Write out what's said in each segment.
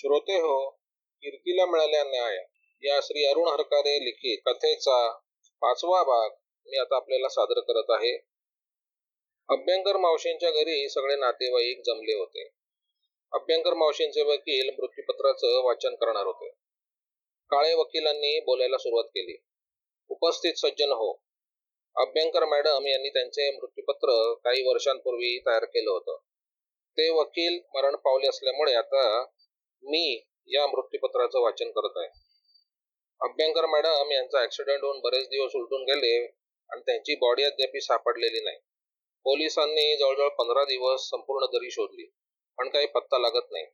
श्रोते हो कीर्तीला मिळाल्या न्याय. या श्री अरुण हरकारे लिखित कथेचा पाचवा भाग मी आता आपल्याला सादर करत आहे. अभ्यंकर मावशींच्या घरी सगळे नातेवाईक जमले होते. अभ्यंकर मावशींचे वकील मृत्यूपत्राचं वाचन करणार होते. काळे वकिलांनी बोलायला सुरुवात केली. उपस्थित सज्जन हो. अभ्यंकर मॅडम यांनी त्यांचे मृत्यूपत्र काही वर्षांपूर्वी तयार केलं होतं. ते वकील मरण पावले असल्यामुळे आता मी या मृत्यूपत्राचं वाचन करत आहे. अभ्यंकर मॅडम यांचा ऍक्सिडेंट होऊन बरेच दिवस उलटून गेले आणि त्यांची बॉडी अद्याप सापडलेली नाही. पोलिसांनी जवळजवळ पंधरा दिवस संपूर्ण दरी शोधली पण काही पत्ता लागत नाही.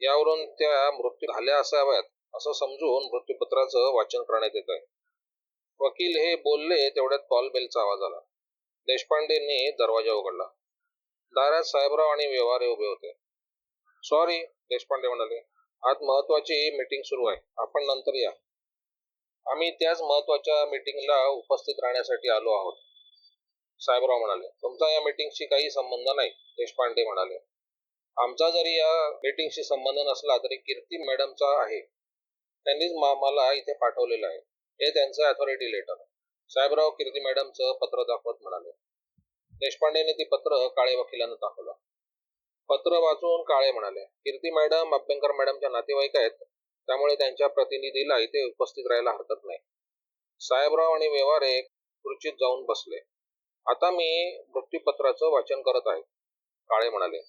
यावरून त्या मृत्यू झाल्या असाव्यात असं समजून मृत्यूपत्राचं वाचन करण्यात येत आहे. वकील हे बोलले तेवढ्यात कॉल बेलचा आवाज आला. देशपांडेंनी दरवाजा उघडला. दारात साहेबराव आणि व्यवहारे उभे होते. सॉरी देशपांडे म्हणाले. आज महत्वाची मीटिंग सुरू आहे. आपण नंतर या. आम्ही त्याच महत्त्वाच्या मीटिंगला उपस्थित राहण्यासाठी आलो आहोत. साहेबराव म्हणाले तुमचा या मीटिंगशी काही संबंध नाही देशपांडे म्हणाले. आमचा जरी या मीटिंगशी संबंध नसला तरी कीर्ती मॅडमचा आहे. त्यांनीच मला इथे पाठवलेलं आहे. हे त्यांचं अथॉरिटी लेटर साहेबराव कीर्ती मॅडमचं पत्र दाखवत म्हणाले. देशपांडेने ते पत्र काळे वकिलांना दाखवलं. पत्र वाचून काळे म्हणाले कीर्ती मॅडम अभ्यंकर मॅडमच्या नातेवाईक आहेत त्यामुळे त्यांच्या प्रतिनिधीला इथे उपस्थित राहायला हरकत नाही. साहेबराव आणि व्यवहारे खुर्चीत जाऊन बसले. आता मी मृत्यूपत्राचं वाचन करत आहे काळे म्हणाले.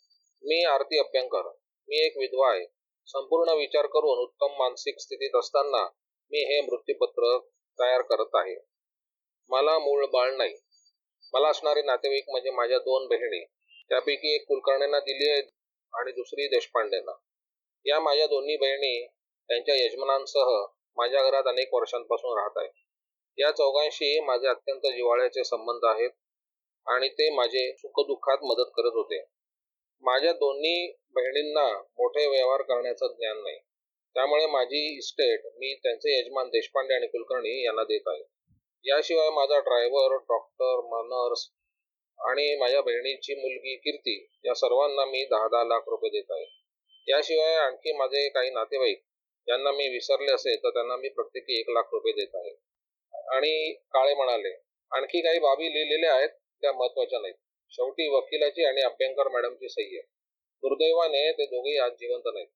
मी आरती अभ्यंकर मी एक विधवा आहे. संपूर्ण विचार करून उत्तम मानसिक स्थितीत असताना मी हे मृत्यूपत्र तयार करत आहे. मला मूळ बाळ नाही. मला असणारे नातेवाईक म्हणजे माझ्या दोन बहिणी त्यापैकी एक कुलकर्णींना दिली आहे आणि दुसरी देशपांडेंना. या माझ्या दोन्ही बहिणी त्यांच्या यजमानांसह माझ्या घरात अनेक वर्षांपासून राहत आहेत. या चौघांशी माझे अत्यंत जिव्हाळ्याचे संबंध आहेत आणि ते माझे सुखदुःखात मदत करत होते. माझ्या दोन्ही बहिणींना मोठे व्यवहार करण्याचं ज्ञान नाही. त्यामुळे माझी इस्टेट मी त्यांचे यजमान देशपांडे आणि कुलकर्णी यांना देत आहे. याशिवाय माझा ड्रायव्हर डॉक्टर नर्स आणि माझ्या बहिणीची मुलगी कीर्ती या सर्वांना मी दहा दहा लाख रुपये देत आहे. याशिवाय आणखी माझे काही नातेवाईक यांना मी विसरले असेल तर त्यांना मी प्रत्येकी एक लाख रुपये देत आहे. आणि काळे म्हणाले आणखी काही बाबी लिहिलेल्या आहेत त्या महत्त्वाच्या नाहीत. शेवटी वकिलाची आणि अभ्यंकर मॅडमची सही आहे. दुर्दैवाने ते दोघेही आज जिवंत नाहीत.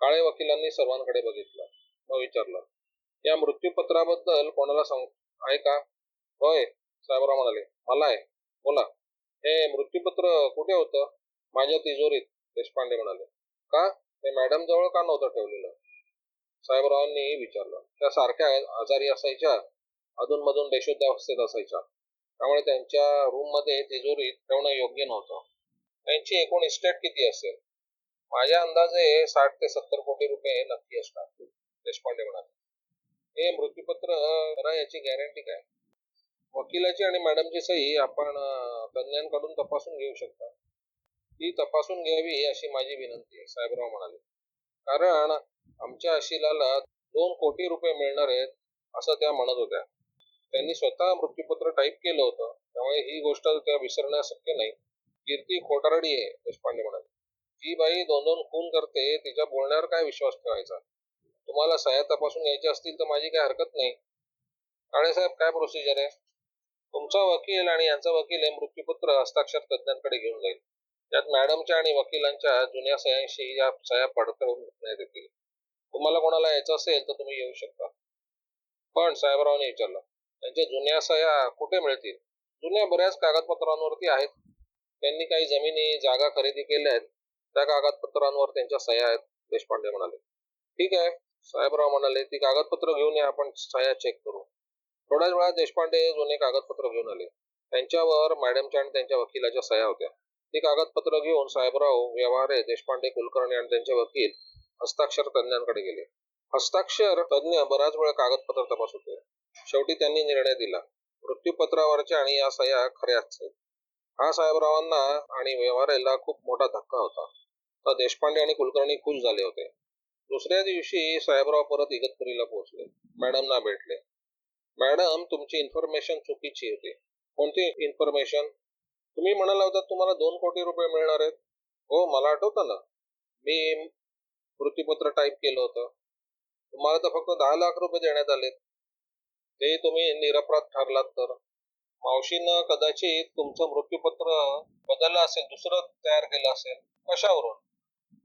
काळे वकिलांनी सर्वांकडे बघितलं. मग विचारलं या मृत्यूपत्राबद्दल कोणाला सांग आहे का? होय साहेबराव म्हणाले मला आहे हो बोला हे मृत्यूपत्र कुठे होतं? माझ्या तिजोरीत देशपांडे म्हणाले. का? ते मॅडम जवळ का नव्हतं ठेवलेलं? साहेबरावांनी विचारलं. त्या सारख्या आजारी असायच्या अधूनमधून बेशुद्ध अवस्थेत असायच्या. त्यामुळे त्यांच्या रूममध्ये तिजोरीत ठेवणं योग्य नव्हतं. त्यांची एकूण इस्टेट किती असेल? माझ्या अंदाजे साठ ते सत्तर कोटी रुपये नक्की असणार देशपांडे म्हणाले. हे मृत्यूपत्र याची गॅरंटी काय? वकिलाची आणि मॅडमची सही आपण तज्ञांकडून तज्ज्ञांकडून तपासून घेऊ शकता. ती तपासून घ्यावी अशी माझी विनंती आहे साहेबराव म्हणाले. कारण आमच्या अशिलाला दोन कोटी रुपये मिळणार आहेत असं त्या म्हणत होत्या. त्यांनी स्वतः मृत्यूपत्र टाईप केलं होतं. त्यामुळे ही गोष्ट त्या विसरण्यास शक्य नाही. कीर्ती खोटारडी आहे देशपांडे म्हणाले. जी बाई दोन दोन खून करते तिच्या बोलण्यावर काय विश्वास ठेवायचा? तुम्हाला सह्या तपासून घ्यायच्या असतील तर माझी काय हरकत नाही. काळे साहेब काय प्रोसिजर आहे? तुमचा वकील आणि यांचा वकील हे मृत्यूपत्र हस्ताक्षर तज्ज्ञांकडे घेऊन जाईल. त्यात मॅडमच्या आणि वकिलांच्या जुन्या सह्यांशी या सह्या पडताळून घेण्यात येतील. तुम्हाला कोणाला यायचं असेल तर तुम्ही येऊ शकता. पण साहेबरावने विचारलं त्यांच्या जुन्या सह्या कुठे मिळतील? जुन्या बऱ्याच कागदपत्रांवरती आहेत. त्यांनी काही जमिनी जागा खरेदी केल्या आहेत. त्या कागदपत्रांवर त्यांच्या सह्या आहेत देशपांडे म्हणाले. ठीक आहे साहेबराव म्हणाले ती कागदपत्र घेऊन या आपण सह्या चेक करू. थोड्याच वेळात देशपांडे जुने कागदपत्र घेऊन आले. त्यांच्यावर मॅडमच्या आणि त्यांच्या वकिलाच्या सह्या होत्या. ती कागदपत्र घेऊन साहेबराव व्यवहारे देशपांडे कुलकर्णी आणि त्यांचे वकील हस्ताक्षर तज्ञांकडे गेले. हस्ताक्षर तज्ञ बराच वेळ कागदपत्र तपास होते. शेवटी त्यांनी निर्णय दिला. मृत्यूपत्रावरच्या आणि या सह्या खऱ्याच आहेत. हा साहेबरावांना आणि व्यवहारेला खूप मोठा धक्का होता. तर देशपांडे आणि कुलकर्णी खुश झाले होते. दुसऱ्या दिवशी साहेबराव परत इगतपुरीला पोहोचले. मॅडमना भेटले. मॅडम तुमची इन्फॉर्मेशन चुकीची होती. कोणती इन्फॉर्मेशन तुम्ही म्हणाला होता तुम्हाला दोन कोटी रुपये मिळणार आहेत. हो मला आठवतं ना. मी वृत्तीपत्र टाईप केलं होतं. तुम्हाला तर फक्त दहा लाख रुपये देण्यात आलेत. ते तुम्ही निरपराध ठरलात तर. मावशीनं कदाचित तुमचं मृत्यूपत्र बदललं असेल दुसरं तयार केलं असेल कशावरून?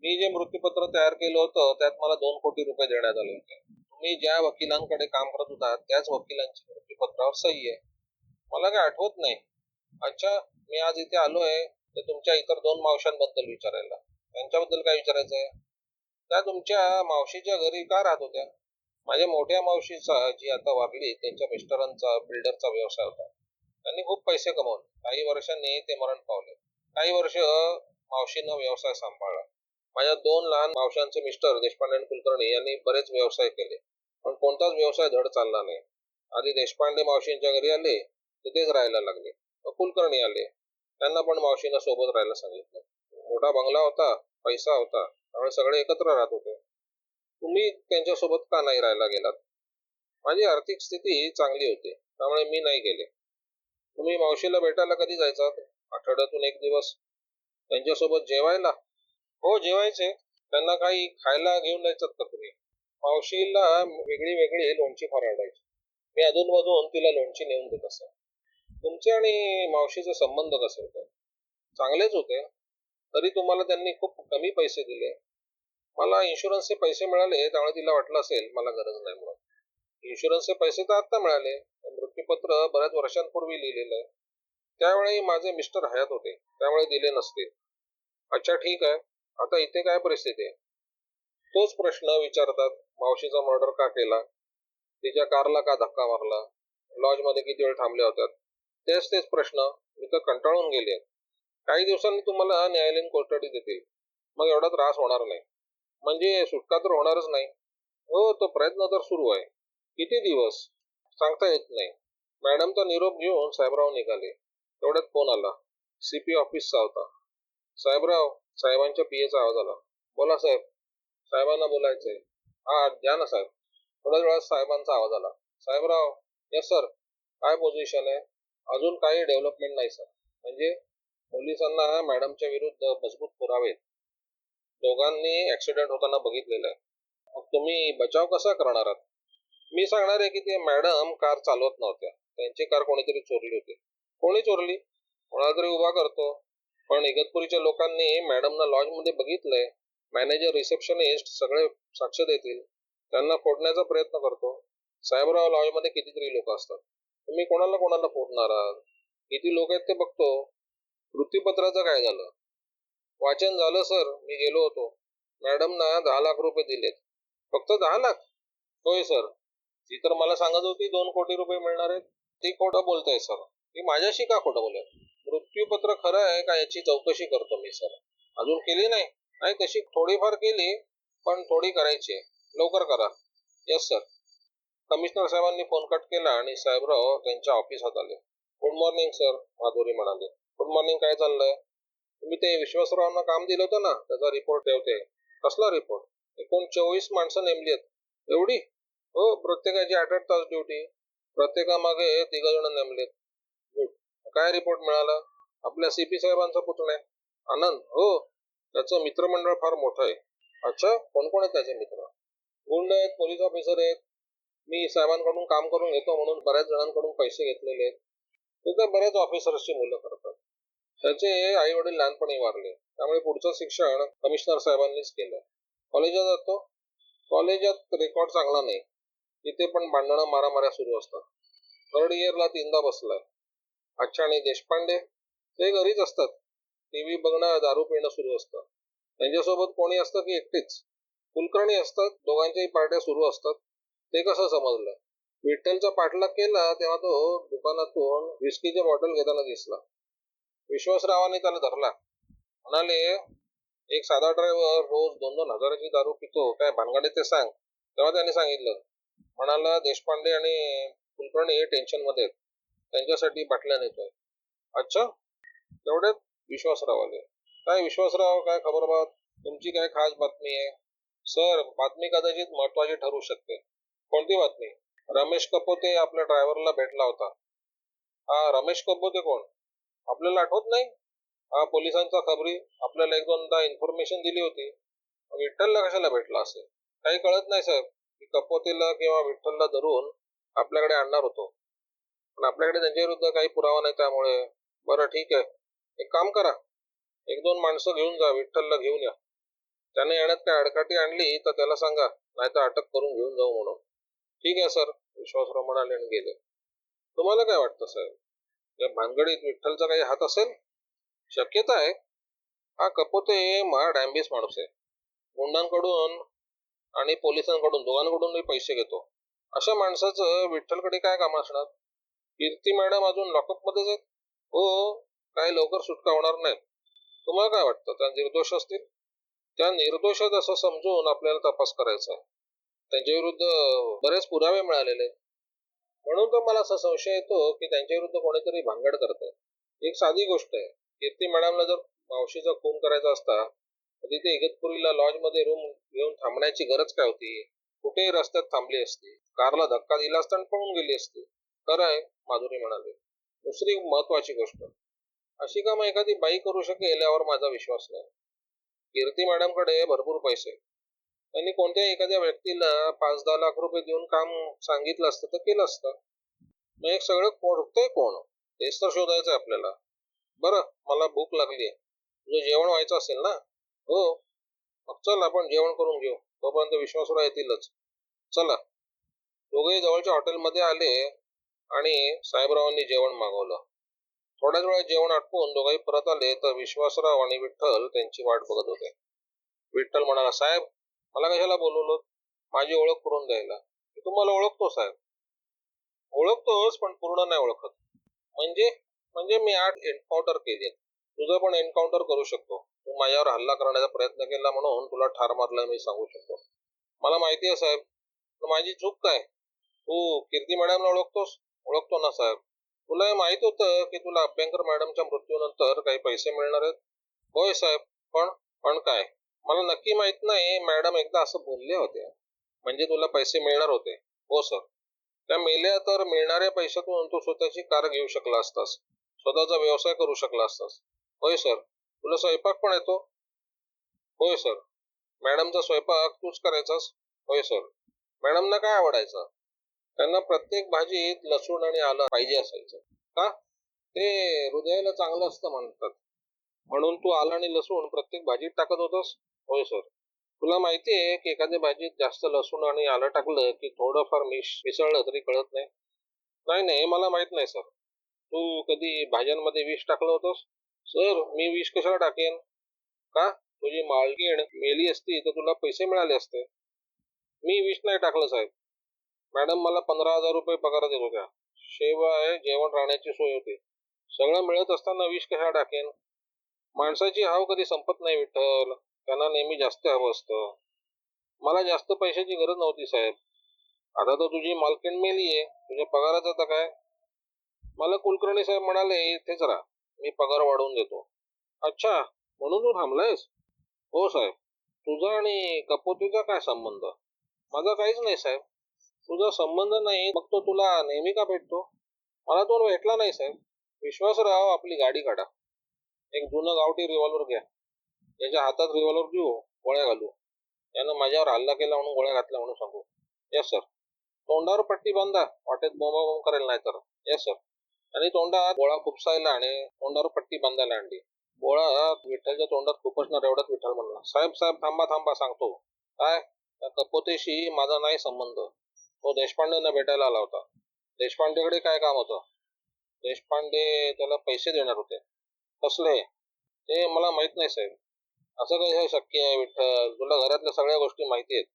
मी जे मृत्यूपत्र तयार केलं होतं त्यात मला दोन कोटी रुपये देण्यात आले होते. मी ज्या वकिलांकडे काम करत होता त्याच वकिलांची मृत्यूपत्रावर सही आहे. मला काय आठवत नाही. अच्छा मी आज इथे आलोय तर तुमच्या इतर दोन मावशांबद्दल विचारायला. त्यांच्याबद्दल काय विचारायचं आहे त्या तुमच्या मावशीच्या घरी का राहत होत्या? माझ्या मोठ्या मावशीचा जी आता वारली त्यांच्या मिस्टरांचा बिल्डरचा व्यवसाय होता. त्यांनी खूप पैसे कमवले. काही वर्षांनी ते मरण पावले. काही वर्ष मावशीनं व्यवसाय सांभाळला. माझ्या दोन लहान मावशांचे मिस्टर देशपांडे कुलकर्णी यांनी बरेच व्यवसाय केले पण कोणताच व्यवसाय धड चालला नाही. आधी देशपांडे मावशींच्या घरी आले तिथेच राहायला लागले. मग कुलकर्णी आले. त्यांना पण मावशीनं सोबत राहायला सांगितलं. मोठा बंगला होता पैसा होता त्यामुळे सगळे एकत्र राहत होते. तुम्ही त्यांच्यासोबत का नाही राहायला गेलात? माझी आर्थिक स्थिती चांगली होती त्यामुळे मी नाही गेले. तुम्ही मावशीला भेटायला कधी जायचा आठवड्यातून एक दिवस. त्यांच्यासोबत जेवायला? हो जेवायचे. त्यांना काही खायला घेऊन जायचं का तुम्ही मावशीला वेगळी वेगळी लोणची फराडायची मी मी अधूनमधून तिला लोणची नेऊन देत असे तुमचे आणि मावशीचे संबंध कसे होते? चांगलेच होते. तरी तुम्हाला त्यांनी खूप कमी पैसे दिले. मला इन्शुरन्सचे पैसे मिळाले त्यामुळे तिला वाटलं असेल मला गरज नाही म्हणून. इन्शुरन्सचे पैसे तर आत्ता मिळाले. मृत्यूपत्र बऱ्याच वर्षांपूर्वी लिहिलेलं आहे. त्यावेळी माझे मिस्टर हयात होते. त्यामुळे दिले नसतील. अच्छा ठीक आहे. आता इथे काय परिस्थिती आहे? तोच प्रश्न विचारतात मावशीचा मर्डर का केला? तिच्या कारला का धक्का मारला? लॉजमध्ये किती वेळ थांबल्या होत्या तेच तेच प्रश्न मी तर कंटाळून गेले. काही दिवसांनी तुम्हाला न्यायालयीन कोठडी देतील. मग एवढा त्रास होणार नाही. म्हणजे सुटका तर होणारच नाही. हो तो प्रयत्न तर सुरू आहे. किती दिवस? सांगता येत नाही. मॅडमचा निरोप घेऊन साहेबराव निघाले. तेवढ्यात फोन आला. सीपी ऑफिसचा होता. साहेबराव साहेबांच्या पीएचा आवाज आला. बोला साहेब. साहेबांना बोलायचंय. हा द्या ना साहेब. थोड्याच वेळात साहेबांचा आवाज आला. साहेबराव यस सर काय पोझिशन आहे? अजून काही डेव्हलपमेंट नाही सर म्हणजे पोलिसांना मॅडमच्या विरुद्ध मजबूत पुरावे दोघांनी ऍक्सिडेंट होताना बघितलेलं आहे. मग तुम्ही बचाव कसा करणार आहात? मी सांगणार आहे की ते मॅडम कार चालवत नव्हत्या. त्यांची कार कोणीतरी चोरली होती. कोणी चोरली? कोणाला तरी उभा करतो. पण इगतपुरीच्या लोकांनी मॅडमना लॉजमध्ये बघितलंय. मॅनेजर रिसेप्शनिस्ट सगळे साक्ष देतील. त्यांना फोडण्याचा प्रयत्न करतो. साहेबराव लॉजमध्ये कितीतरी लोक असतात. तुम्ही कोणाला कोणाला फोडणार आहात? किती लोक आहेत ते बघतो. वृत्तीपत्राचं काय झालं? वाचन झालं सर. मी गेलो होतो. मॅडमना दहा लाख रुपये दिलेत. फक्त दहा लाख? होय सर. ती तर मला सांगत होती दोन कोटी रुपये मिळणार आहेत. ती खोटं बोलताय सर. ती माझ्याशी का खोटं बोलत? मृत्यूपत्र खरं आहे का याची चौकशी करतो मी सर. अजून केली नाही? नाही तशी थोडीफार केली पण थोडी करायची आहे. लवकर करा. येस सर कमिशनर साहेबांनी फोन कट केला आणि साहेबराव त्यांच्या ऑफिसात आले. गुड मॉर्निंग सर माधुरी म्हणाले. गुड मॉर्निंग काय चाललंय? तुम्ही ते विश्वासरावांना काम दिलं होतं ना? त्याचा रिपोर्ट ठेवते. कसला रिपोर्ट एकूण चोवीस माणसं नेमली आहेत. एवढी? हो प्रत्येकाची आठ आठ तास ड्युटी प्रत्येकामागे तिघ जण नेमलेत. काय रिपोर्ट मिळाला? आपल्या सीपी साहेबांचा पुतण्या आहे. आनंद हो. त्याचं मित्रमंडळ फार मोठं आहे. अच्छा कोण कोण आहेत त्याचे मित्र? गुंड आहेत पोलीस ऑफिसर आहेत. मी साहेबांकडून काम करून घेतो म्हणून बऱ्याच जणांकडून पैसे घेतलेले आहेत. तिथे बऱ्याच ऑफिसर्सची मुलं करतात. त्याचे आई वडील लहानपणी वारले. त्यामुळे पुढचं शिक्षण कमिशनर साहेबांनीच केलं कॉलेजात जातो. कॉलेजात रेकॉर्ड चांगला नाही. तिथे पण भांडणं मारामाऱ्या सुरू असतात. थर्ड इयरला तीनदा बसलाय. अच्छा आणि देशपांडे ते घरीच असतात. टीव्ही बघणं दारू पिणं सुरू असतं. त्यांच्यासोबत कोणी असतं की एकटेच? कुलकर्णी असतात दोघांच्याही पार्ट्या सुरू असतात. ते कसं समजलं? विठ्ठलचा पाठलाग केला तेव्हा तो दुकानातून विस्कीची बॉटल घेताना दिसला. विश्वासरावाने त्याला धरला. म्हणाले एक साधा ड्रायव्हर रोज दोन दोन हजाराची दारू पितो काय भानगडे ते सांग. तेव्हा त्याने सांगितलं. म्हणाला देशपांडे आणि कुलकर्णी टेन्शनमध्ये आहेत. त्यांच्यासाठी बाटल्या नेतोय अच्छा? तेवढ्यात विश्वासराव आले काय विश्वासराव काय खबर बात? तुमची काय खास बातमी आहे? सर बातमी कदाचित महत्वाची ठरू शकते. कोणती बातमी? रमेश कपोते आपल्या ड्रायव्हरला भेटला होता. हा रमेश कपोते कोण? आपल्याला आठवत नाही? हा पोलिसांचा खबरी. आपल्याला एक दोनदा इन्फॉर्मेशन दिली होती. विठ्ठलला कशाला भेटला असेल? काही कळत नाही साहेब की कपोतीला किंवा विठ्ठलला धरून आपल्याकडे आणणार होतो. पण आपल्याकडे त्यांच्या विरुद्ध काही पुरावा नाही त्यामुळे. बरं ठीक आहे. एक काम करा. एक दोन माणसं घेऊन जा विठ्ठलला घेऊन या. त्याने येण्यात काय अडकाटी आणली तर त्याला सांगा. नाहीतर अटक करून घेऊन जाऊ म्हणून. ठीक आहे सर. विश्वासराव म्हणाले आणि गेले. तुम्हाला काय वाटतं साहेब? या भानगडीत विठ्ठलचा काही हात असेल? शक्यता आहे. हा कपोते महा डॅम्बिस माणूस आहे. गुंडांकडून आणि पोलिसांकडून दोघांकडूनही पैसे घेतो. अशा माणसाचं विठ्ठलकडे काय काम असणार? कीर्ती मॅडम अजून लॉकअप मध्येच आहेत? हो, हो काही लवकर सुटका होणार नाही. तुम्हाला काय वाटतं? त्या निर्दोष असतील? त्या निर्दोष आहेत असं समजून आपल्याला तपास करायचा आहे. त्यांच्या विरुद्ध बरेच पुरावे मिळालेले आहेत. म्हणून तर मला असा संशय येतो की त्यांच्या विरुद्ध कोणीतरी भांगड करत आहे एक साधी गोष्ट आहे. कीर्ती मॅडमला जर मावशीचा खून करायचा असता तर तिथे इगतपुरीला लॉजमध्ये रूम घेऊन थांबण्याची गरज काय होती? कुठेही रस्त्यात थांबली असती. कारला धक्का दिला असता आणि पळून गेली असती. खरं आहे माधुरी म्हणाले. दुसरी महत्वाची गोष्ट अशी काम एखादी बाई करू शकेल यावर माझा विश्वास नाही. कीर्ती मॅडमकडे भरपूर पैसे. त्यांनी कोणत्या एखाद्या व्यक्तीला पाच दहा लाख रुपये देऊन काम सांगितलं असतं तर केलं असतं. मग एक सगळं कोणतंय कोण? तेच तर शोधायचं आहे आपल्याला. बरं मला भूक लागली आहे. तुझं जेवण व्हायचं असेल ना? हो. मग चल आपण जेवण करून घेऊ. तोपर्यंत विश्वासराव येतीलच. चला. दोघेही जवळच्या हॉटेलमध्ये आले. आणि साहेबरावांनी जेवण मागवलं. थोड्याच वेळात जेवण आटपून दोघांही परत आले तर विश्वासराव आणि विठ्ठल त्यांची वाट बघत होते. विठ्ठल म्हणाला साहेब मला कशाला बोलवलं? माझी ओळख करून द्यायला. मी तुम्हाला ओळखतो साहेब. ओळखतोच पण पूर्ण नाही ओळखत. म्हणजे? म्हणजे मी आठ एन्काउंटर केले. तुझं पण एन्काउंटर करू शकतो. तू माझ्यावर हल्ला करण्याचा प्रयत्न केला म्हणून तुला ठार मारला मी सांगू शकतो. मला माहिती आहे साहेब माझी चूक काय? तू कीर्ती मॅडमला ओळखतोस? ओळखतो ना साहेब. तुला हे माहीत होतं की तुला अभ्यंकर मॅडमच्या मृत्यूनंतर काही पैसे मिळणार आहेत? होय साहेब. पण पण काय? मला नक्की माहीत नाही मॅडम एकदा असं बोलले होते. म्हणजे तुला पैसे मिळणार होते. हो सर. त्या मेल्या तर मिळणाऱ्या पैशातून तू स्वतःची कार घेऊ शकला असतास. स्वतःचा व्यवसाय करू शकला असतास. होय सर. तुला स्वयंपाक पण येतो? होय सर. मॅडमचा स्वयंपाक तूच करायचास? होय सर. मॅडमना काय आवडायचं? त्यांना प्रत्येक भाजीत लसूण आणि आलं पाहिजे असायचं. का? ते हृदयाला चांगलं असतं म्हणतात. म्हणून तू आलं आणि लसूण प्रत्येक भाजीत टाकत होतास? होय सर. तुला माहिती आहे की एखाद्या भाजीत जास्त लसूण आणि आलं टाकलं की थोडंफार मिश मिसळलं तरी कळत नाही? नाही नाही मला माहीत नाही सर. तू कधी भाज्यांमध्ये विष टाकलं होतंस? सर मी विष कशाला टाकेन? का? तुझी मालगीण मेली असती तर तुला पैसे मिळाले असते. मी विष नाही टाकलं साहेब. मॅडम मला पंधरा हजार रुपये पगार देत होत्या शिवाय जेवण राहण्याची सोय होती. सगळं मिळत असताना विष कशा टाकेन? माणसाची हाव कधी संपत नाही विठ्ठल. त्यांना नेहमी जास्त हवं असतं. मला जास्त पैशाची गरज नव्हती साहेब. आता तर तुझी मालकीण मेली आहे तुझ्या पगाराचं आता काय? मला कुलकर्णी साहेब म्हणाले इथेच राहा. मी पगार वाढवून देतो. अच्छा. म्हणून तू थांबलायस? हो साहेब. तुझा आणि कपोतीचा काय संबंध? माझा काहीच नाही साहेब. तुझा संबंध नाही मग तो तुला नेहमी का भेटतो? मला तो भेटला नाही साहेब. विश्वासराव आपली गाडी काढा. एक जुनं गावठी रिव्हॉल्वर घ्या. त्याच्या हातात रिव्हॉल्वर देऊ गोळ्या घालू. यानं माझ्यावर हल्ला केला म्हणून गोळ्या घातल्या म्हणून सांगू. येस सर तोंडावर पट्टी बांधा. वाटेत बोंबाबोंब करेल नाही तर. येस सर आणि तोंडात गोळा खुपसायला आणि तोंडावर पट्टी बांधायला आणली. गोळा विठ्ठलच्या तोंडात खुपसणार एवढाच विठ्ठल म्हणला. साहेब साहेब थांबा थांबा सांगतो. काय? त्या कपोतेशी माझा नाही संबंध. तो देशपांडेंना भेटायला आला होता. देशपांडेकडे काय काम होतं? देशपांडे त्याला पैसे देणार होते. कसले? ते मला माहीत नाही साहेब. असं कसं शक्य आहे विठ्ठल? तुला घरातल्या सगळ्या गोष्टी माहिती आहेत.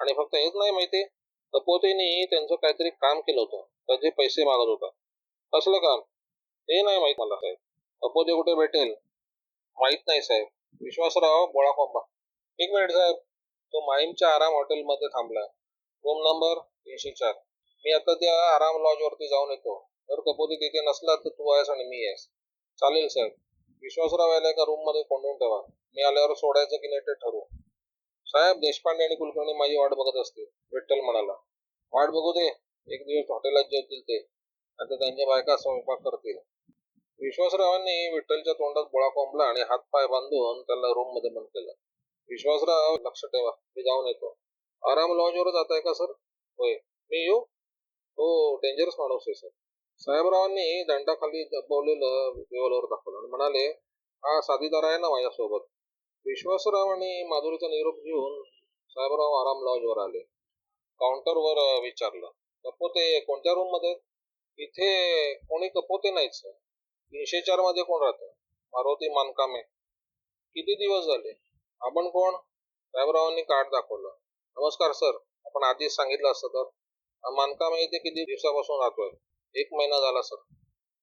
आणि फक्त हेच नाही माहिती कपोतेनी त्यांचं काहीतरी काम केलं होतं. त्याचे पैसे मागत होता. कसलं काम? ते नाही माहीत मला साहेब. तपोते कुठे भेटेल? माहीत नाही साहेब. विश्वासराव बोळा कोंबा. एक मिनिट साहेब. तो माहीमच्या आराम हॉटेलमध्ये थांबला. रूम नंबर तीनशे चार. मी आता त्या आराम लॉज वरती जाऊन येतो. जर कपोती तिथे नसला तर तू आहेस आणि मी आहेस. चालेल साहेब विश्वासराव यायला एका रूममध्ये कोंडून ठेवा. मी आल्यावर सोडायचं की नाही ते ठरवू. साहेब देशपांडे आणि कुलकर्णी माझी वाट बघत असतील. विठ्ठल म्हणाला. वाट बघू दे. एक दिवस हॉटेलात जेवतील ते. आता त्यांच्या बायका स्वयंपाक करतील. विश्वासरावांनी विठ्ठलच्या तोंडात बोळा कोंबला आणि हातपाय बांधून त्याला रूममध्ये बंद केलं. विश्वासराव लक्ष ठेवा. मी जाऊन येतो. आराम लॉजवर जात आहे का सर होय. मी येऊ? हो डेंजरस माणूस आहे सर साहेबरावांनी दंडाखाली दबवलेलं रिव्हॉल्वर दाखवलं आणि म्हणाले हा साधीदार आहे ना माझ्यासोबत. विश्वासराव आणि माधुरीचा निरोप घेऊन साहेबराव आराम लॉजवर आले. काउंटरवर विचारलं कपोते कोणत्या रूममध्ये? इथे कोणी कपोते नाहीत सर तीनशे चारमध्ये कोण राहतं? मारुती मानकामे. किती दिवस झाले? आपण कोण? साहेबरावांनी कार्ड दाखवलं. नमस्कार सर. आपण आधीच सांगितलं असतं तर मानका माहिती इथे किती दिवसापासून राहतोय? एक महिना झाला सर.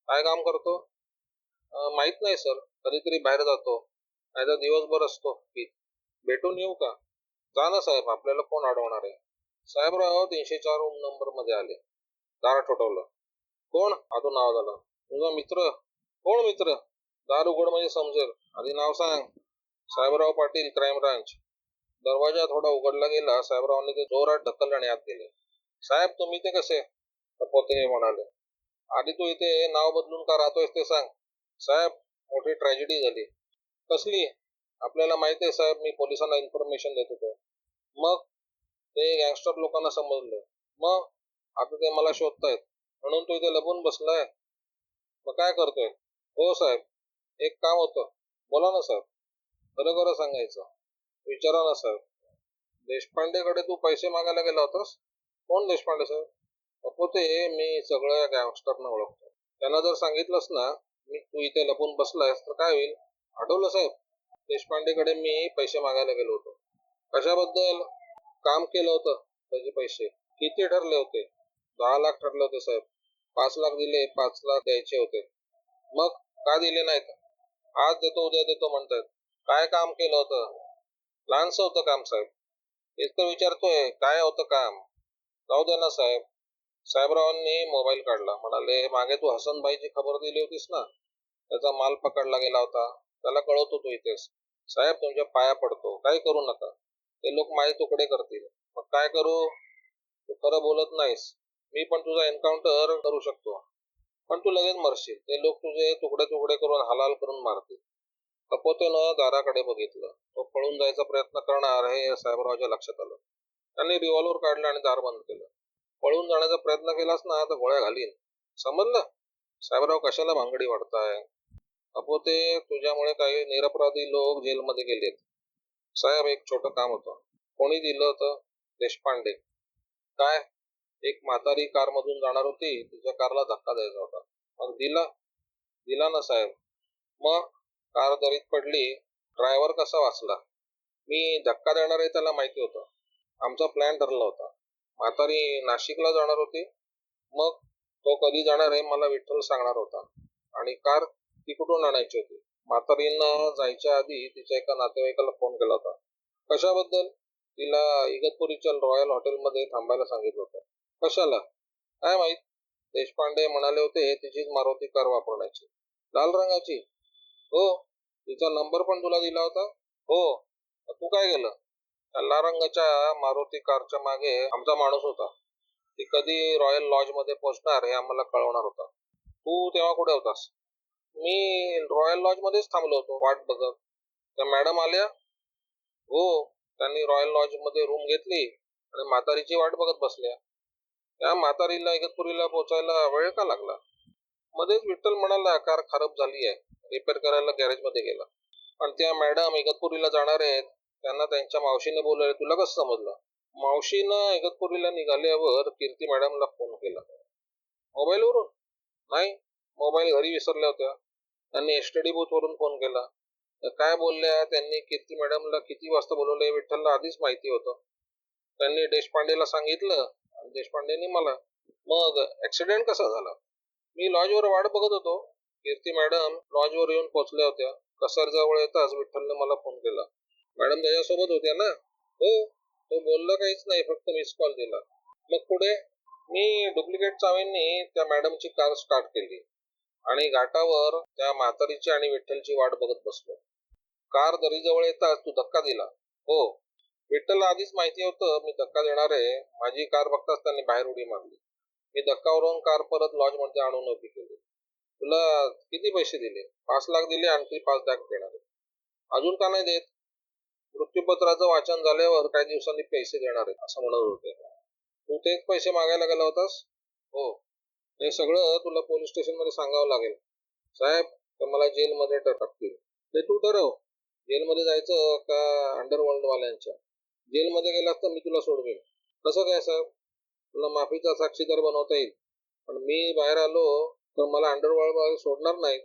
काय काम करतो? माहीत माहीत नाही सर. कधीतरी बाहेर जातो. नाही तर दिवसभर असतो. की भेटून येऊ का? जा ना साहेब. आपल्याला कोण अडवणार आहे? साहेबराव तीनशे चार रूम नंबरमध्ये आले. दार ठोठवलं. कोण? आतो नाव झालं. तुझा मित्र. कोण मित्र? दार उघड म्हणजे समजेल. आधी नाव सांग. Sahebrao Patil crime branch. दरवाजा थोडा उघडला गेला साहेबरावांनी ते जोरात ढकलले आणि आत गेले साहेब तुम्ही ते कसे? कपोते म्हणाले. आधी तू इथे नाव बदलून का राहतोयस ते सांग. साहेब मोठी ट्रॅजेडी झाली. कसली? आपल्याला माहिती आहे साहेब मी पोलिसांना इन्फॉर्मेशन देत होतो. मग? ते गँगस्टर लोकांना समजलं. मग? आता ते मला शोधतायत. म्हणून तू इथे लपून बसलाय? मग काय करतोय? हो साहेब एक काम होतं. बोला ना साहेब. खरं खरं सांगायचं. विचारा ना साहेब देशपांडेकडे तू पैसे मागायला गेला होतास? कोण देशपांडे साहेब अप्पो ते मी सगळ्या गँगस्टरना ओळखतो. त्यांना जर सांगितलंस ना मी तू इथे लपून बसलायस तर काय होईल? आठवलं साहेब देशपांडेकडे मी पैसे मागायला गेलो होतो. कशाबद्दल? काम केलं होतं त्याचे पैसे. किती ठरले होते? दहा लाख ठरले होते साहेब पाच लाख दिले पाच लाख द्यायचे होते. मग? का दिले नाहीत? आज देतो उद्या देतो म्हणतायत काय काम केलं होतं? लहानस होतं काम साहेब. तेच तर विचारतोय काय होतं काम? जाऊ दे ना साहेब. साहेबरावांनी मोबाईल काढला. म्हणाले मागे तू हसनबाईची खबर दिली होतीस ना? त्याचा माल पकडला गेला होता. त्याला कळवतो तू इथेच. साहेब तुमच्या पाया पडतो. काही करू नका. ते लोक माझे तुकडे करतील. मग काय करू? तू खरं बोलत नाहीस. मी पण तुझा एन्काउंटर करू शकतो. पण तू लगेच मरशील. ते लोक तुझे तुकडे तुकडे करून हलाल करून मारतील. कपोतेनं दाराकडे बघितलं. तो पळून जायचा प्रयत्न करणार हे साहेबरावच्या लक्षात आलं. त्यांनी रिव्हॉल्वर काढलं आणि दार बंद केलं. पळून जाण्याचा प्रयत्न केलास ना तर गोळ्या घालीन. समजलं? साहेबराव कशाला भांगडी वाढताय? कपोते तुझ्यामुळे काही निरपराधी लोक जेलमध्ये गेलेत. साहेब एक छोटं काम होतं. कोणी दिलं होतं? देशपांडे. काय? एक म्हातारी कार मधून जाणार होती. तिच्या कारला धक्का द्यायचा होता. मग दिला? दिला ना साहेब. मग? कार दरीत पडली ड्रायव्हर कसा वाचला? मी धक्का देणार आहे त्याला माहिती होतं. आमचा प्लॅन ठरला होता. म्हातारी नाशिकला जाणार होती. मग तो कधी जाणार आहे मला विठ्ठल सांगणार होता. आणि कार ती कुठून आणायची होती? म्हातारीनं जायच्या आधी तिच्या एका नातेवाईकाला फोन केला होता. कशाबद्दल? तिला इगतपुरीच्या रॉयल हॉटेलमध्ये थांबायला सांगितलं होतं. कशाला? काय माहीत? देशपांडे म्हणाले होते तिचीच मारुती कार वापरण्याची. लाल रंगाची. हो तिचा नंबर पण तुला दिला होता? हो. तू काय केलं? त्या लाल रंगाच्या मारुती कारच्या मागे आमचा माणूस होता. ती कधी रॉयल लॉजमध्ये पोहोचणार हे आम्हाला कळवणार होता. तू तेव्हा कुठे होतास? मी रॉयल लॉज मध्येच थांबलो होतो वाट बघत. त्या मॅडम आल्या? हो त्यांनी रॉयल लॉजमध्ये रूम घेतली आणि म्हातारीची वाट बघत बसल्या. त्या म्हातारीला इगतपुरीला पोहोचायला वेळ का लागला? मध्येच विठ्ठल म्हणाला कार खराब झाली आहे. रिपेअर करायला गॅरेजमध्ये गेला. पण त्या मॅडम इगतपुरीला जाणार आहेत. त्यांना त्यांच्या मावशीने बोलवले तुला कसं समजलं? मावशीनं इगतपुरीला निघाल्यावर कीर्ती मॅडमला फोन केला. मोबाईलवरून? नाही. मोबाईल घरी विसरल्या होत्या. त्यांनी एसटीडी बूथ बूथवरून फोन केला. तर काय बोलल्या? त्यांनी कीर्ती मॅडमला किती वाजता बोलवले विठ्ठलला आधीच माहिती होतं. त्यांनी देशपांडेला सांगितलं. आणि देशपांडेनी मला मग ऍक्सिडेंट कसा झाला? मी लॉजवर वाट बघत होतो. कीर्ती मॅडम लॉजवर येऊन पोहोचल्या होत्या. कसार जवळ येताच विठ्ठलने मला फोन केला. मॅडम त्याच्यासोबत होत्या ना? हो. तो बोलला काहीच नाही फक्त मिस कॉल दिला. मग पुढे? मी डुप्लिकेट चावींनी त्या मॅडमची कार स्टार्ट केली. आणि घाटावर त्या म्हातारीची आणि विठ्ठलची वाट बघत बसलो. कार दरीजवळ येताच तू धक्का दिला. हो. विठ्ठलला आधीच माहिती होतं मी धक्का देणार आहे. माझी कार बघताच त्यांनी बाहेर उडी मारली. मी धक्कावरून कार परत लॉजमध्ये आणून उभी केली. तुला किती पैसे दिले? पाच लाख दिले आणखी पाच लाख देणार. अजून का नाही देत? मृत्यूपत्राचं वाचन झाल्यावर काही दिवसांनी पैसे देणार आहेत असं म्हणत होते. तू तेच पैसे मागायला गेला होतास? हो. हे सगळं तुला पोलीस स्टेशनमध्ये सांगावं लागेल. साहेब तर मला जेलमध्ये टाकतील ते तू ठरव. जेलमध्ये जायचं का अंडरवर्ल्ड वाल्यांच्या जेलमध्ये गेलास तर मी तुला सोडवेन. कसं काय साहेब? तुला माफीचा साक्षीदार बनवता येईल. पण मी बाहेर आलो तर मला अंडरवर्ल्ड वाले सोडणार नाही.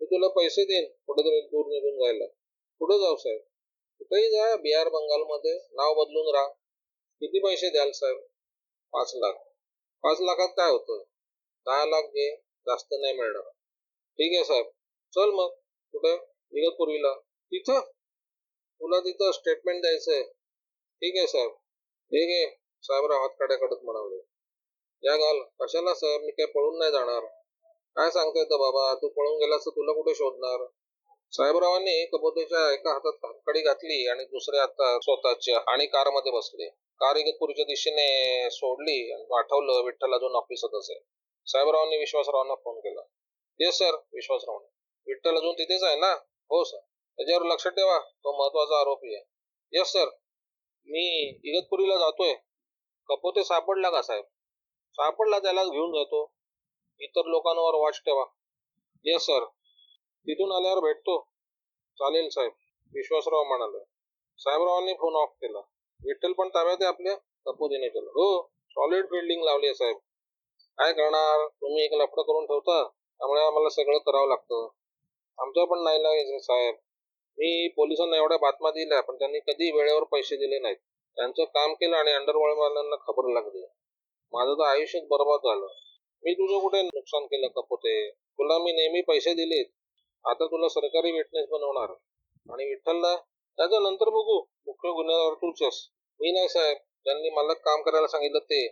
मी तुला पैसे देईन कुठेतरी दूर निघून जायला. कुठं जाऊ साहेब? कुठेही जा बिहार बंगालमध्ये. नाव बदलून राहा. किती पैसे द्याल साहेब? पाच लाख. पाच लाखात काय होतं? दहा लाख घे जास्त नाही मिळणार. ठीक आहे साहेब. चल मग कुठे? इगतपूर्वीला तिथं? तुला तिथं स्टेटमेंट द्यायचंय. ठीक आहे साहेब. ठीक आहे. साहेबराव हातकाड्या कडक म्हणाले या घाल. कशाला सर? मी काय पळून नाही जाणार. काय सांगता तर बाबा? तू पळून गेलास तर तुला कुठे शोधणार? साहेबरावांनी कबोतेच्या एका हातात हातकडी घातली आणि दुसऱ्या हातात स्वतःच्या आणि कारमध्ये बसले. कार इगतपुरीच्या दिशेने सोडली आणि आठवलं विठ्ठल अजून ऑफिसातच आहे साहेबरावांनी विश्वासरावांना फोन केला. येस सर विश्वासराव विठ्ठल अजून तिथेच आहे ना? हो सर त्याच्यावर लक्ष ठेवा. तो महत्त्वाचा आरोपी आहे. येस सर मी इगतपुरीला जातोय. कपोते सापडला का साहेब? सापडला त्याला घेऊन जातो. इतर लोकांवर वॉच ठेवा. येस सर तिथून आल्यावर भेटतो. चालेल साहेब. विश्वासराव म्हणाले. साहेबरावांनी फोन ऑफ केला. विठ्ठल पण ताब्यात आहे आपल्या? कपोतीने केलं हो सॉलिड फिल्डिंग लावली आहे साहेब. काय करणार? तुम्ही एक लफडं करून ठेवता. त्यामुळे आम्हाला सगळं करावं लागतं. आमचं पण नाही लागायचं साहेब. मी पोलिसांना एवढ्या बातम्या दिल्या पण त्यांनी कधी वेळेवर पैसे दिले नाहीत. त्यांचं काम केलं आणि अंडरवर्ल्डवाल्यांना खबर लागली. माझं तर आयुष्यात बरबाद झालं. मी तुझं कुठे नुकसान केलं कपोते? तुला मी नेहमी पैसे दिलेत. आता तुला सरकारी विटनेस बनवणार. आणि विठ्ठलला त्याचं नंतर बघू. मुख्य गुन्हेगार तूच आहेस मी नाही साहेब. ज्यांनी मला काम करायला सांगितलं ते.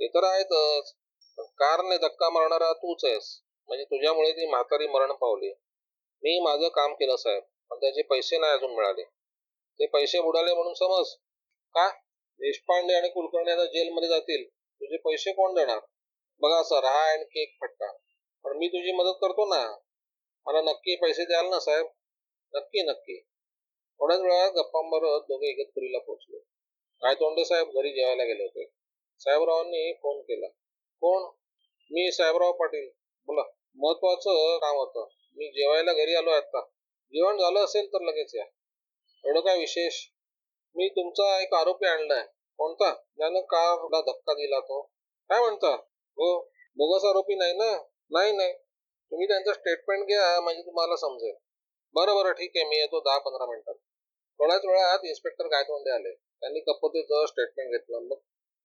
ते तर आहेतच. पण कारने धक्का मारणारा तूच आहेस. म्हणजे तुझ्यामुळे ती म्हातारी मरण पावली. मी माझं काम केलं साहेब. पण त्याचे पैसे नाही अजून मिळाले. ते पैसे बुडाले म्हणून समज. का? देशपांडे आणि कुलकर्णी आता जेलमध्ये जातील. तुझे पैसे कोण देणार? बघा सर हा आणखी एक फटका. पण मी तुझी मदत करतो ना. मला नक्की पैसे द्याल ना साहेब? नक्की नक्की. थोड्याच वेळात गप्पा दोघे इगतपुरीला पोहोचले. काय तोंडे साहेब? घरी जेवायला गेले होते. साहेबरावांनी फोन केला. कोण? मी साहेबराव पाटील. बोला. महत्वाचं काम होतं. मी जेवायला घरी आलो आता. जेवण झालं असेल तर लगेच या. एवढं काय विशेष? मी तुमचा एक आरोपी आणलाय. कोणता? ज्यानं कारला धक्का दिला तो? काय म्हणता? हो बोगस आरोपी नाही ना? नाही नाही. तुम्ही त्यांचं स्टेटमेंट घ्या म्हणजे तुम्हाला समजेल. बरं बरं ठीक आहे मी येतो दहा पंधरा मिनिटात. थोड्याच वेळात इन्स्पेक्टर गायतोंडे आले. त्यांनी कपोतेचं स्टेटमेंट घेतलं मग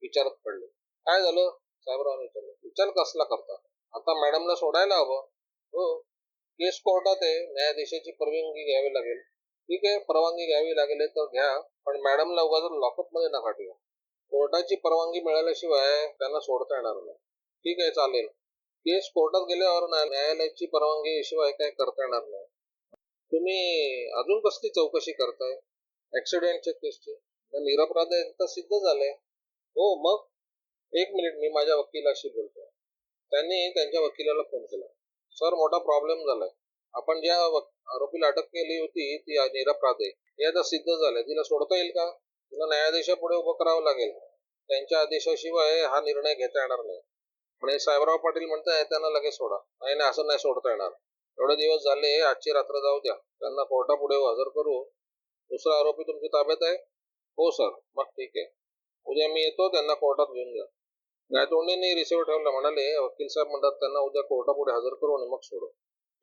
विचारत पडले. काय झालं? साहेबरावांनी विचारलं. विचार कसला करता? आता मॅडमला सोडायला हवं. हो. केस कोर्टात आहे. न्यायाधीशाची परवानगी घ्यावी लागेल. ठीक आहे परवानगी घ्यावी लागेल तर घ्या. पण मॅडमला उगाच लॉकअपमध्ये नका ठेवा. कोर्टाची परवानगी मिळाल्याशिवाय त्यांना सोडता येणार नाही. ठीक आहे चालेल. केस कोर्टात गेल्यावर न्यायालयाची परवानगी शिवाय काय करता येणार नाही. तुम्ही अजून कसली चौकशी करताय? ऍक्सिडेंटच्या केसची? निरपराध तर सिद्ध झालंय हो मग? एक मिनिट मी माझ्या वकिलाशी बोलतो त्यांनी त्यांच्या वकिलाला फोन केला. सर मोठा प्रॉब्लेम झालाय. आपण ज्या आरोपीला अटक केली होती ती निरपराध आहे. हे आता सिद्ध झालंय. तिला सोडता येईल का? तिला न्यायाधीशापुढे उभं करावं लागेल. त्यांच्या आदेशाशिवाय हा निर्णय घेता येणार नाही. म्हणजे साहेबराव पाटील म्हणताय त्यांना लगेच सोडा. नाही नाही असं नाही सोडता येणार. एवढे दिवस झाले आजची रात्र जाऊ द्या. त्यांना कोर्टापुढे हजर करू. दुसरा आरोपी तुमच्या ताब्यात आहे? हो सर. मग ठीक आहे. उद्या मी येतो त्यांना कोर्टात घेऊन जा. गायतोंडेंनी रिसिव्ह ठेवला म्हणाले वकील साहेब म्हणतात त्यांना उद्या कोर्टापुढे हजर करू आणि मग सोडू.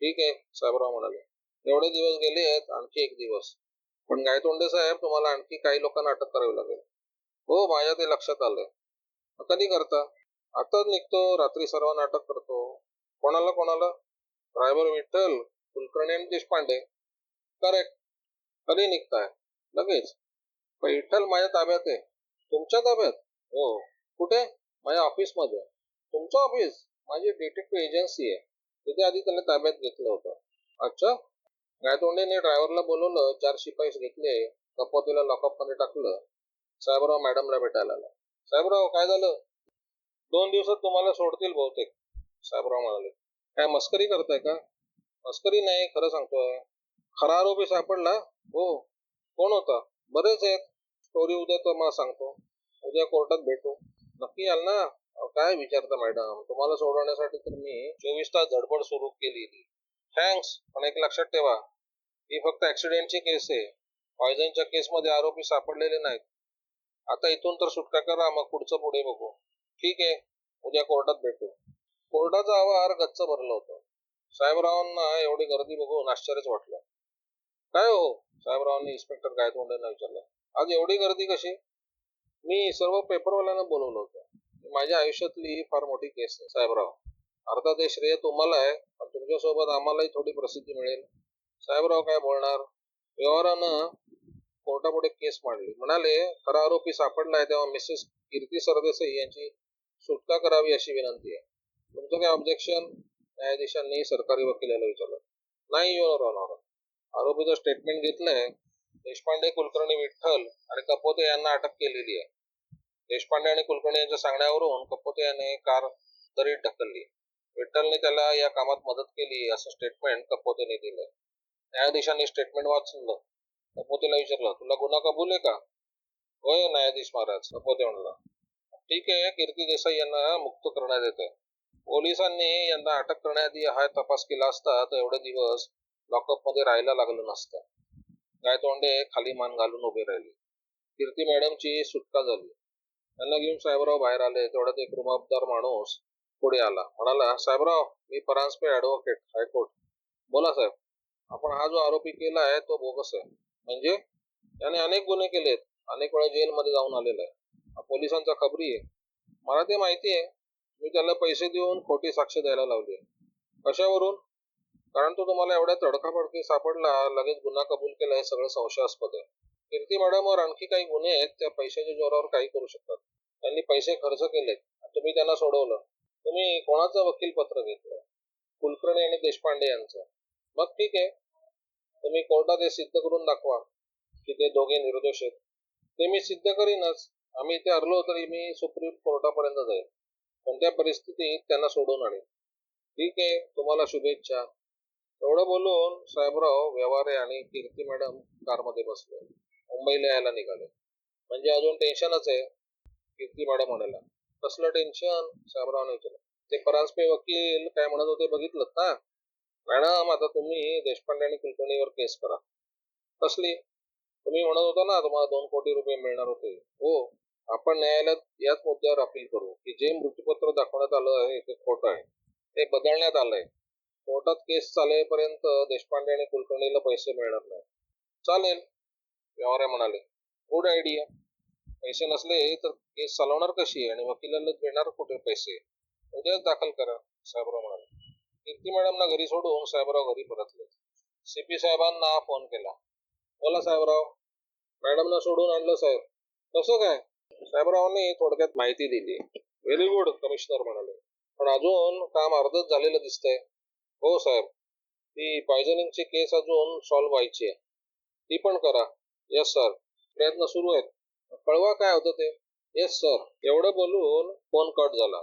ठीक आहे साहेबराव म्हणाले. एवढे दिवस गेले आहेत आणखी एक दिवस. पण गायतोंडे साहेब तुम्हाला आणखी काही लोकांना अटक करावी लागेल. हो माझ्या ते लक्षात आलंय. मग कधी करता? आताच निघतो रात्री सर्वांना अटक करतो. कोणाला कोणाला? ड्रायव्हर विठ्ठल कुलकर्णी आणि देशपांडे. करेक्ट कधी निघताय? लगेच. पण विठ्ठल माझ्या ताब्यात आहे. तुमच्या ताब्यात? हो. कुठे? माझ्या ऑफिसमध्ये. तुमचं ऑफिस? माझी डिटेक्टिव्ह एजन्सी आहे. तिथे आधी त्याला ताब्यात घेतलं होतं. अच्छा. रायतोंडेने ड्रायव्हरला बोलवलं चार शिपाईस घेतले कपोतीला लॉकअपमध्ये टाकलं. साहेबराव मॅडमला भेटायला आला. साहेबराव काय झालं? दोन दिवसात तुम्हाला सोडतील बहुतेक. साहेबराव म्हणाले काय मस्करी करताय का? मस्करी नाही खरं सांगतोय. खरा आरोपी सापडला? हो. कोण होता? बरेच आहेत. स्टोरी उद्या तर मला सांगतो. उद्या कोर्टात भेटू. नक्की याल ना? काय विचारता मॅडम तुम्हाला सोडवण्यासाठी तर मी चोवीस तास धडपड सुरू केली थँक्स पण एक लक्षात ठेवा ही फक्त ऍक्सिडेंटची केस आहे. पॉयझनच्या केसमध्ये आरोपी सापडलेले नाहीत. आता इथून तर सुटका करा मग पुढचं पुढे बघू. ठीक आहे उद्या कोर्टात भेटू. कोर्टाचा आवार गच्च भरलं होतं. साहेबरावांना एवढी गर्दी बघून आश्चर्यच वाटलं. काय हो? साहेबरावांनी इन्स्पेक्टर गायतोंड्यांना विचारलं. आज एवढी गर्दी कशी? मी सर्व पेपरवाल्यांना बोलवलं होतं. माझ्या आयुष्यातली फार मोठी केस आहे साहेबराव. अर्थात हे श्रेय तुम्हाला आहे पण तुमच्यासोबत आम्हालाही थोडी प्रसिद्धी मिळेल. साहेबराव काय बोलणार? व्यवहारानं कोर्टापुढे केस मांडली. म्हणाले खरा आरोपी सापडलाय तेव्हा मिसेस कीर्ती सरदेसाई यांची सुटका करावी अशी विनंती आहे. तुमचं काय ऑब्जेक्शन न्यायाधीशांनी सरकारी वकिलाला विचारलं. नाही युअर ऑनर आरोपीचं स्टेटमेंट घेतलंय. देशपांडे कुलकर्णी विठ्ठल आणि कपोते यांना अटक केलेली आहे. देशपांडे आणि कुलकर्णी यांच्या सांगण्यावरून कपोते याने कार दरीत ढकलली. विठ्ठलने त्याला या कामात मदत केली असं स्टेटमेंट कपोतेने दिलंय. न्यायाधीशांनी स्टेटमेंट वाचलं. कपोतेला विचारलं तुला गुन्हा कबूल आहे का? होय न्यायाधीश महाराज कपोते म्हणला. ठीक आहे कीर्ती देसाई यांना मुक्त करण्यात येते पोलिसांनी यांना अटक करण्याआधी हा तपास केला असता तर एवढे दिवस लॉकअपमध्ये राहायला लागलं नसतं. गायतोंडे खाली मान घालून उभे राहिले. कीर्ती मॅडमची सुटका झाली. त्यांना घेऊन साहेबराव बाहेर आले. तेवढ्यात एक रुबाबदार माणूस पुढे आला. म्हणाला साहेबराव मी परांजपे ऍडव्होकेट हायकोर्ट बोला साहेब. आपण हा जो आरोपी केला आहे तो बोगस आहे. म्हणजे? त्याने अनेक गुन्हे केलेत अनेक वेळा जेलमध्ये जाऊन आलेला आहे. हा पोलिसांचा खबरी आहे. मला ते माहिती आहे. मी त्याला पैसे देऊन खोटी साक्ष द्यायला लावली आहे. कशावरून? कारण तो तुम्हाला एवढ्या तडकाफडकी सापडला लगेच गुन्हा कबूल केला हे सगळं संशयास्पद आहे. कीर्ती मॅडमवर आणखी काही गुन्हे आहेत त्या पैशाच्या जोरावर काही करू शकतात. त्यांनी पैसे खर्च केलेत तुम्ही त्यांना सोडवलं. तुम्ही कोणाचं वकील पत्र घेतलं? कुलकर्णी आणि देशपांडे यांचं. मग ठीक आहे. तुम्ही कोर्टात हे सिद्ध करून दाखवा की ते दोघे निर्दोष आहेत. ते मी सिद्ध करीनच. आम्ही इथे हरलो तरी मी सुप्रीम कोर्टापर्यंत जाईल कोणत्या परिस्थितीत त्यांना सोडून आणेन. ठीक आहे. तुम्हाला शुभेच्छा. एवढं बोलून साहेबराव व्यवहारे आणि कीर्ती मॅडम कारमध्ये बसले. मुंबईला यायला निघाले. म्हणजे अजून टेन्शनच आहे कीर्ती मॅडम म्हणायला. कसलं टेन्शन साहेबरावने विचारलं ते परांजपे वकील काय म्हणत होते बघितलं ना? मॅडम आता तुम्ही देशपांडे आणि कुलकर्णीवर केस करा. कसली? तुम्ही म्हणत होता ना तुम्हाला दोन कोटी रुपये मिळणार होते. हो आपण न्यायालयात याच मुद्द्यावर अपील करू की जे मृत्यूपत्र दाखवण्यात आलं आहे ते खोटं आहे. ते बदलण्यात आलंय. कोर्टात केस चालेपर्यंत देशपांडे आणि कुलकर्णीला पैसे मिळणार नाही. चालेल व्यवहार म्हणाले. गुड आयडिया पैसे नसले तर केस चालवणार कशी आणि वकिलाला मिळणार कुठे पैसे? उद्याच दाखल करा साहेबराव म्हणाले. कीर्ती मॅडमना घरी सोडून साहेबराव घरी परतले. सीपी साहेबांना फोन केला. बोला साहेबराव. मॅडमना सोडून आणलं साहेब. कसं काय? साहेबरावांनी थोडक्यात माहिती दिली. व्हेरी गुड कमिशनर म्हणाले. पण अजून काम अर्धच झालेलं दिसतंय. हो साहेब. ती पॉयझनिंगची केस अजून सॉल्व्ह व्हायची आहे. ती पण करा. यस सर प्रयत्न सुरू आहेत. कळवा काय होतं ते? येस सर एवढं बोलून फोन कट झाला.